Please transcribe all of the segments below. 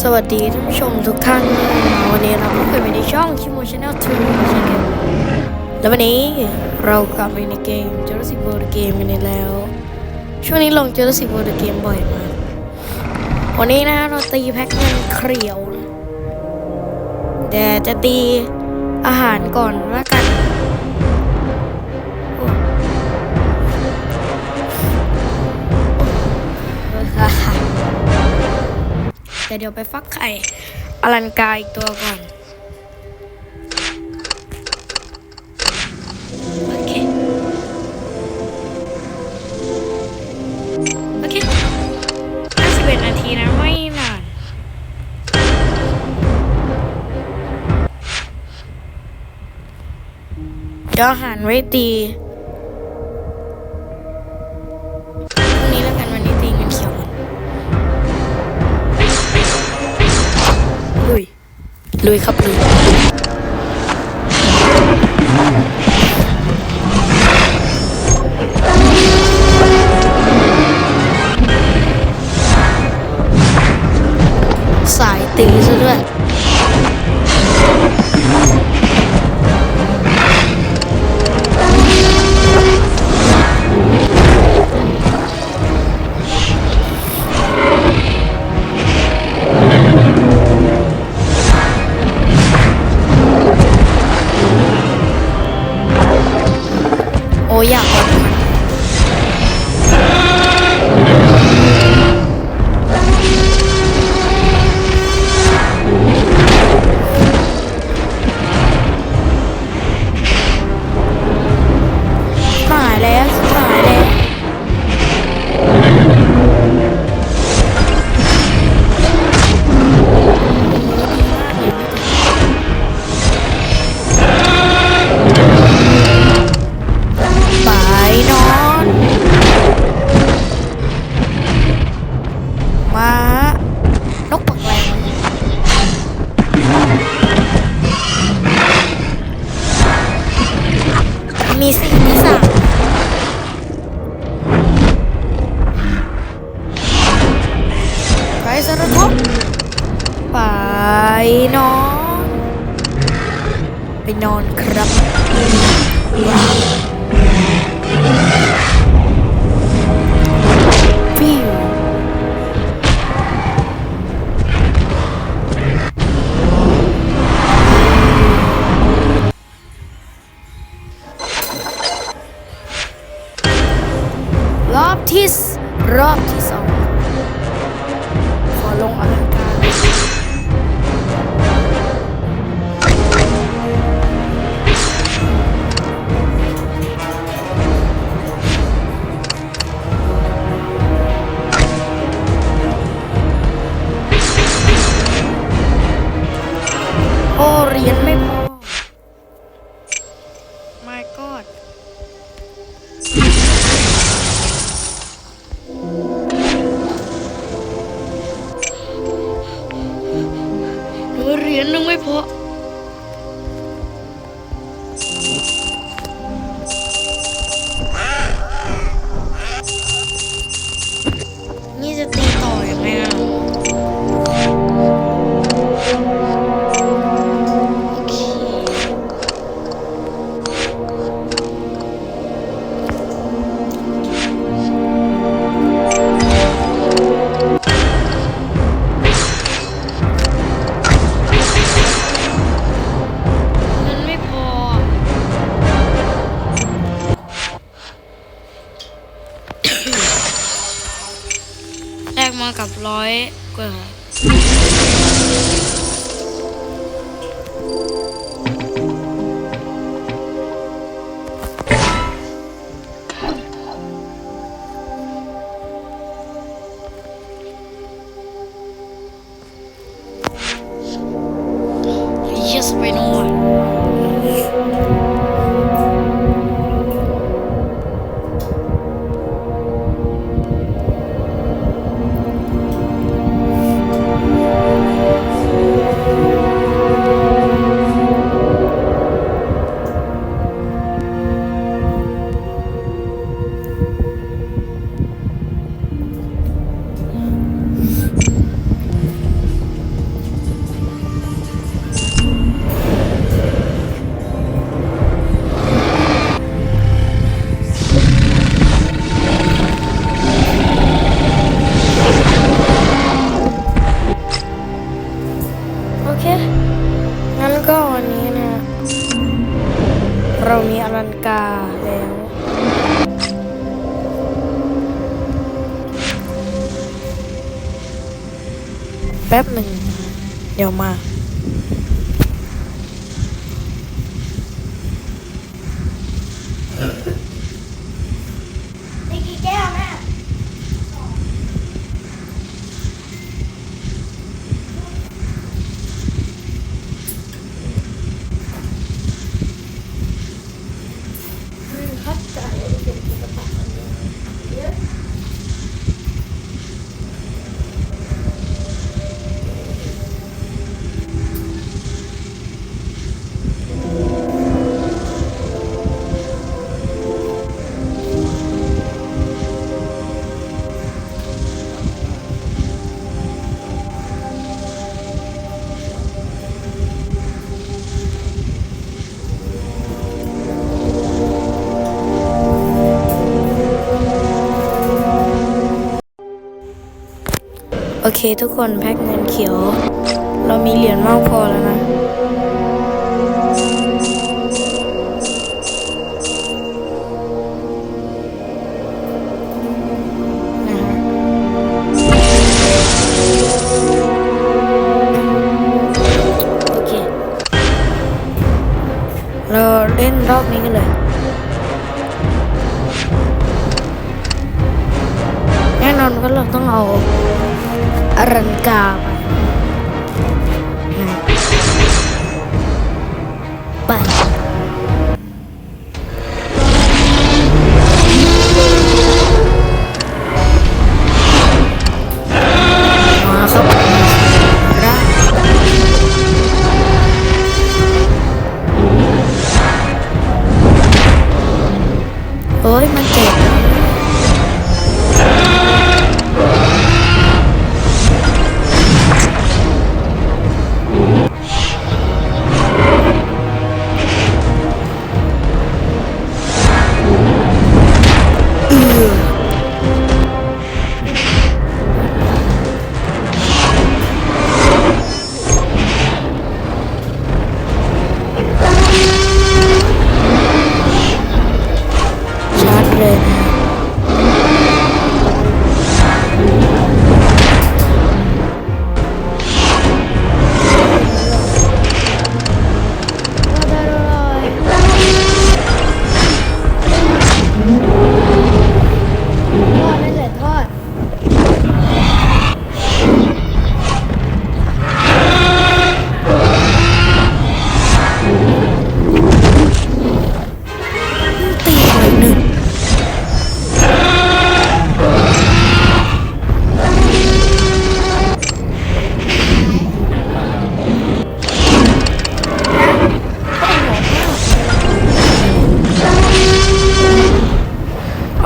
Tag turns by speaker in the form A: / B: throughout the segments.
A: สวัสดีท่านผู้ชมทุกท่านวันนี้เราก็เคยไปในช่องชิโมชแนลทูเช่นกันแล้ววันนี้เรากลับไปในเกม Jurassic World Game กันอีกแล้ว ช่วงนี้ลง Jurassic World Game บ่อยมาก วันนี้นะเราตีแพ็กเงินเครียวแต่จะตีอาหารก่อนละกัน แต่เดี๋ยวไปฟักไข่อลันกาอีกตัวก่อนโอเคโอเค51นาทีนะไม่นานเดี๋ยวหารไว้ตี ลุยครับลุยสายตีซะด้วย ไปสารทบไปนอน ไปนอนครับ โอเคทุกคนแพ็คเงินเขียว เรามีเหรียญมากพอแล้วนะนะฮะโอเคเราเล่นรอบนี้กันเลยแน่นอนว่าเราต้องเอา อรันก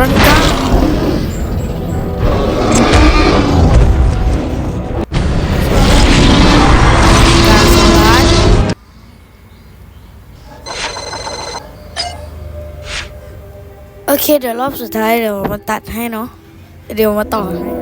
A: รังกาการสลัดโอเค เดี๋ยวรอบสุดท้ายเดี๋ยวมาตัดให้เนาะ เดี๋ยวมาต่อให้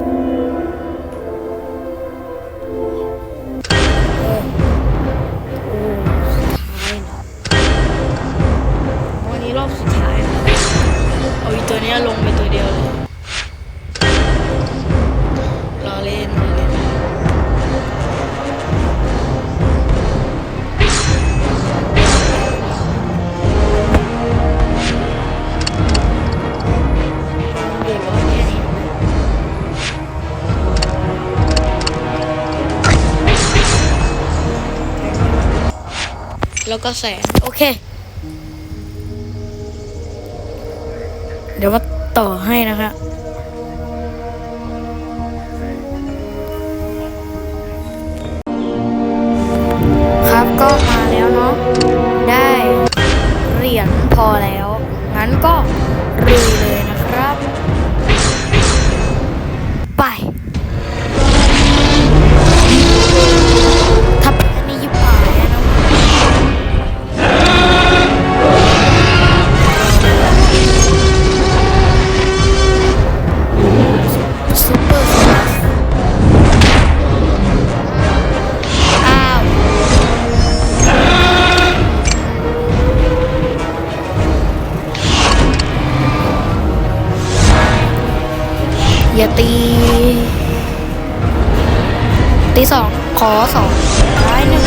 A: แล้วก็แสนโอเค เดี๋ยวมาต่อให้นะคะครับก็มาแล้วเนาะได้เหรียญพอแล้ว งั้นก็ ตีสองขอสองร้ายหนึ่ง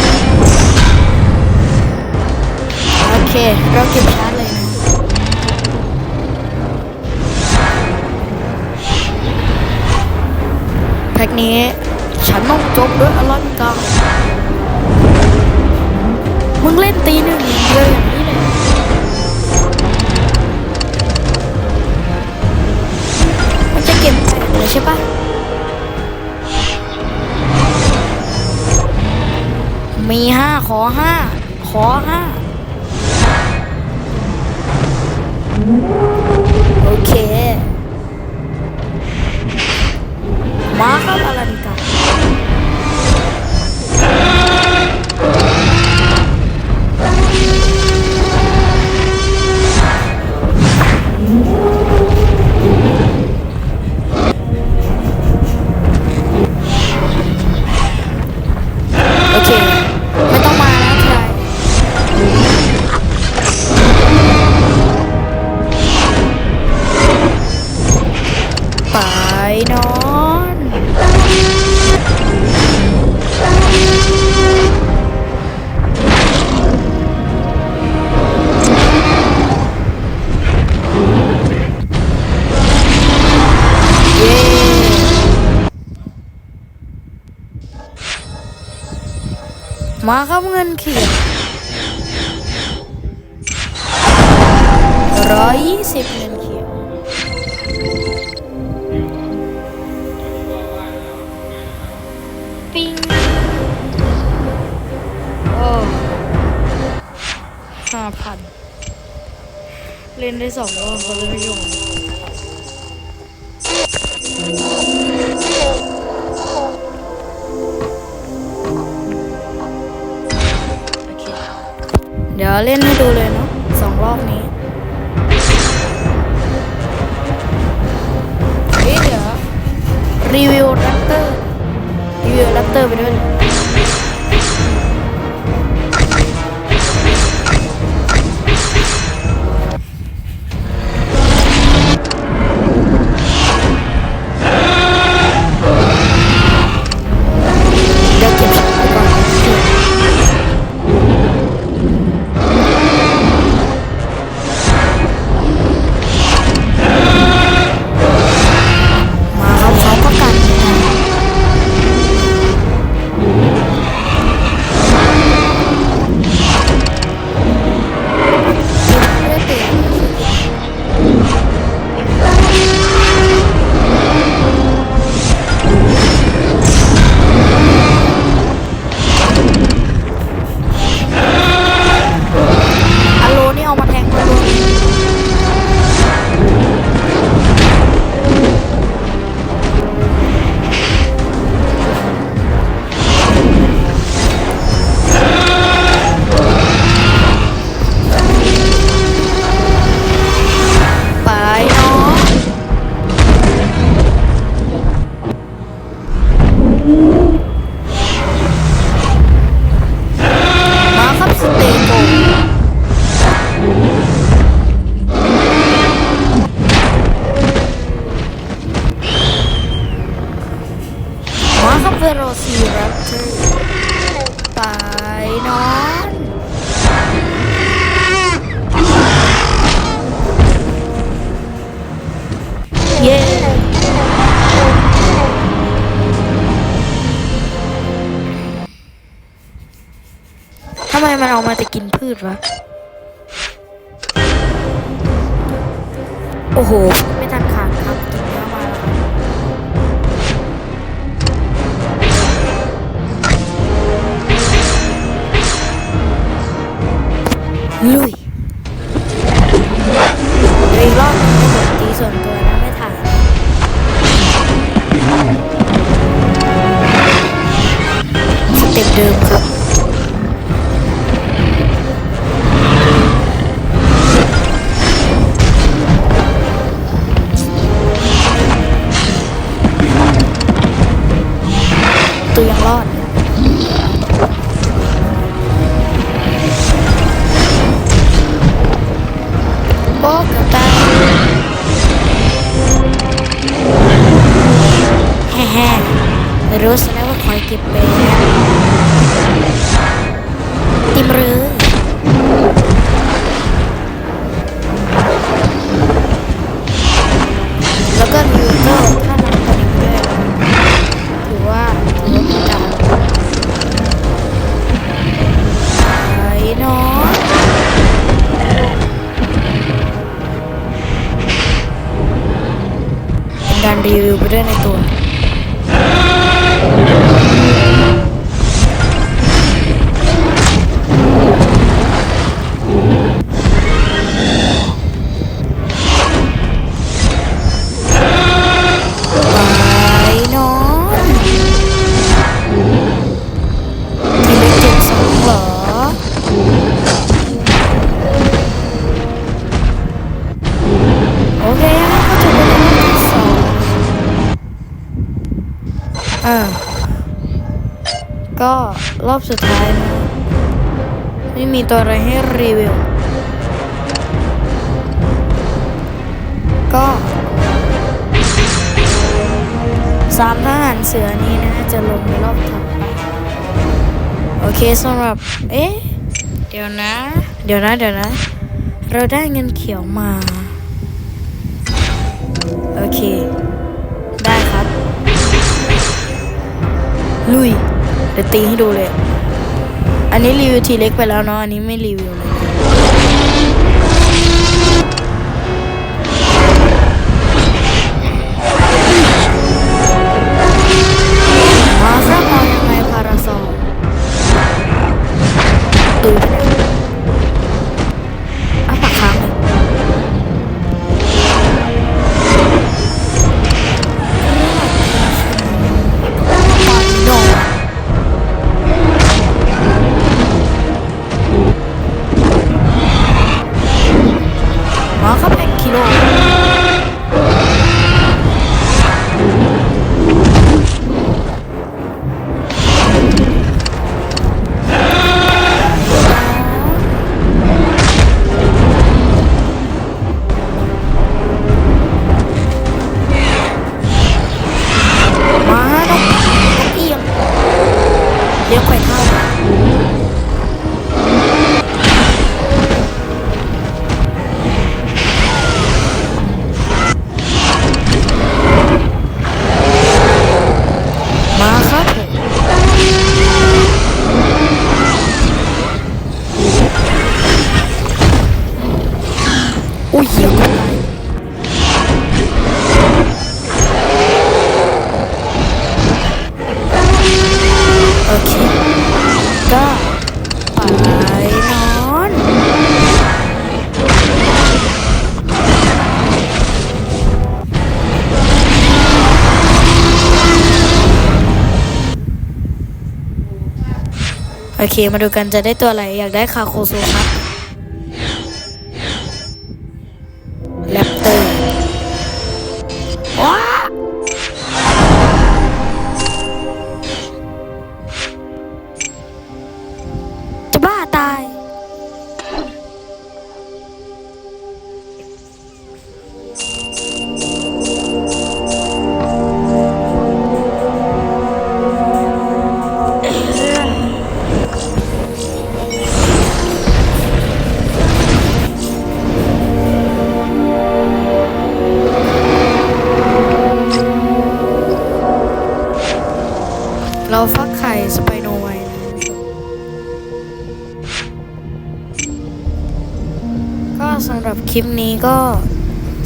A: โอเค เราเก็บชาร์จเลยนะแพ็กนี้ ฉันต้องจบด้วยอลอนกามึงเล่นตีหนึ่งเดียอย่างนี้เลยมันจะเก็บแปดเลยใช่ปะ มีห้าขอห้าขอห้า มาครับเงินเขียนร้อยยี่สิบเงินเขียวปิ้งโอ้ห้าพันเล่นได้สองรอบเขาเลยไม่ยอ ยวเล่นให้ดูเลยเนาะสองรอบนี้เฮ้ยเดี๋ยวรีวิวแรปเตอร์รีวิวแรปเตอร์ไปด้วยเลย เวโรซีรัปเตอร์ไปนอนเย้ทำไมมันออกมาจะกินพืชวะ โอ้โห ไม่ทันครั ลุย รู้ซะแล้วว่าคอยเก็บเป็นติมหรือ อบสุดท้ายนะไม่มีตัวอะไรให้รีวิว ก็สามทหารเสือนี้นะจะลงในรอบถัดไปโอเคสำหรับ เอ๊ะ เดี๋ยวนะ เดี๋ยวนะ เดี๋ยวนะ เราได้เงินเขียวมา โอเค ได้ครับ ลุย เดี๋ยวตีให้ดูเลย อันนี้รีวิวทีเล็กไปแล้วเนาะ อันนี้ไม่รีวิวเลย โอเค มาดูกันจะได้ตัวอะไร อยากได้คาโคซูครับ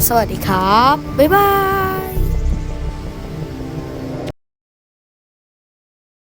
A: สวัสดีครับ บ๊ายบาย